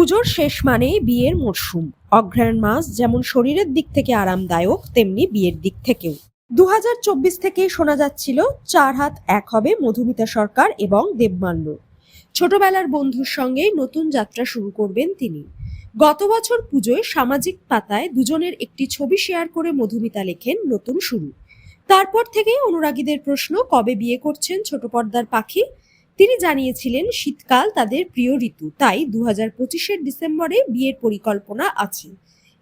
পুজোর শেষ মানেই বিয়ের মরশুম। অগ্রহায়ণ মাস যেমন শরীরের দিক থেকে আরামদায়ক, তেমনি বিয়ের দিক থেকেও। দু থেকে শোনা যাচ্ছিল, চার হাত এক হবে মধুমিতা সরকার এবং দেবমাল্য ছোটবেলার বন্ধুর সঙ্গে নতুন যাত্রা শুরু করবেন তিনি। গত বছর পুজোয় সামাজিক পাতায় দুজনের একটি ছবি শেয়ার করে মধুমিতা লেখেন নতুন শুরু। তারপর থেকেই অনুরাগীদের প্রশ্ন, কবে বিয়ে করছেন ছোট পর্দার পাখি? তিনি জানিয়েছিলেন, শীতকাল তাদের প্রিয় ঋতু। তাই দু হাজার পঁচিশের ডিসেম্বরে বিয়ের পরিকল্পনা আছে।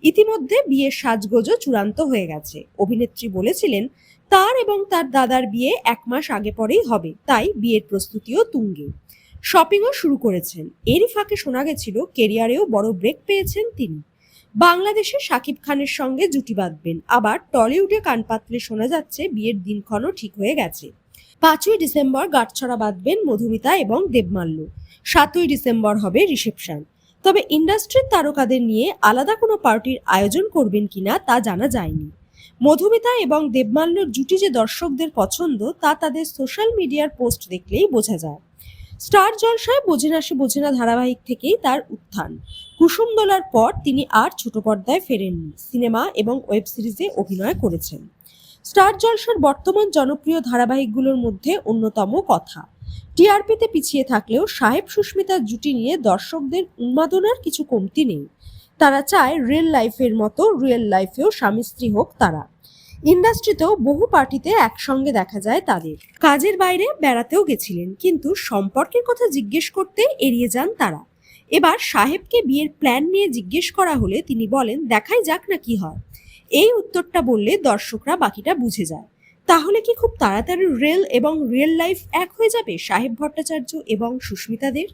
ইতিমধ্যে বিয়ের সাজগোজও চূড়ান্ত হয়ে গেছে। অভিনেত্রী বলেছিলেন, তার এবং তার দাদার বিয়ে এক মাস আগে পরেই হবে। তাই বিয়ের প্রস্তুতিও তুঙ্গে। শপিংও শুরু করেছেন। এরই ফাঁকে শোনা গেছিল, কেরিয়ারেও বড় ব্রেক পেয়েছেন তিনি। বাংলাদেশে শাকিব খানের সঙ্গে জুটি বাঁধবেন। আবার টলিউডে কানপাত্রে শোনা যাচ্ছে, বিয়ের দিনক্ষণও ঠিক হয়ে গেছে। পাঁচই ডিসেম্বর গাঁটছড়া বাঁধবেন মধুমিতা এবং দেবমাল্য সাতই ডিসেম্বর হবে রিসেপশন। তবে ইন্ডাস্ট্রির তারকাদের নিয়ে আলাদা কোনো পার্টির আয়োজন করবেন কিনা তা জানা যায়নি। মধুমিতা এবং দেবমাল্যর জুটি যে দর্শকদের পছন্দ, তা তাদের সোশ্যাল মিডিয়ার পোস্ট দেখলেই বোঝা যায়। স্টার জলসায় বোঝে না সে বোঝে না ধারাবাহিক থেকেই তার উত্থান। কুসুম দোলার পর তিনি আর ছোট পর্দায় ফেরেননি। সিনেমা এবং ওয়েব সিরিজে অভিনয় করেছেন। স্টার জলসার বর্তমান জনপ্রিয় ধারাবাহিকগুলোর মধ্যে অন্যতম কথা। টিআরপিতে পিছিয়ে থাকলেও সাহেব সুস্মিতার জুটি নিয়ে দর্শকদের উন্মাদনার কিছু কমতি নেই। তারা চায় রিয়েল লাইফের মতো রিয়েল লাইফেও স্বামী স্ত্রী হোক তারা। ইন্ডাস্ট্রিতেও বহু পার্টিতে একসঙ্গে দেখা যায় তাদের। কাজের বাইরে বেড়াতেও গেছিলেন, কিন্তু সম্পর্কের কথা জিজ্ঞেস করতে এড়িয়ে যান তারা। এবার সাহেবকে বিয়ের প্ল্যান নিয়ে জিজ্ঞেস করা হলে তিনি বলেন, দেখাই যাক না কি হয়। এই উত্তরটা বললে দর্শকরা বাকিটা বুঝে যায়। তাহলে কি খুব তাড়াতাড়ি রেল এবং রিয়েল লাইফ এক হয়ে যাবে? সাহেব ভট্টাচার্য এবং সুস্মিতাদের?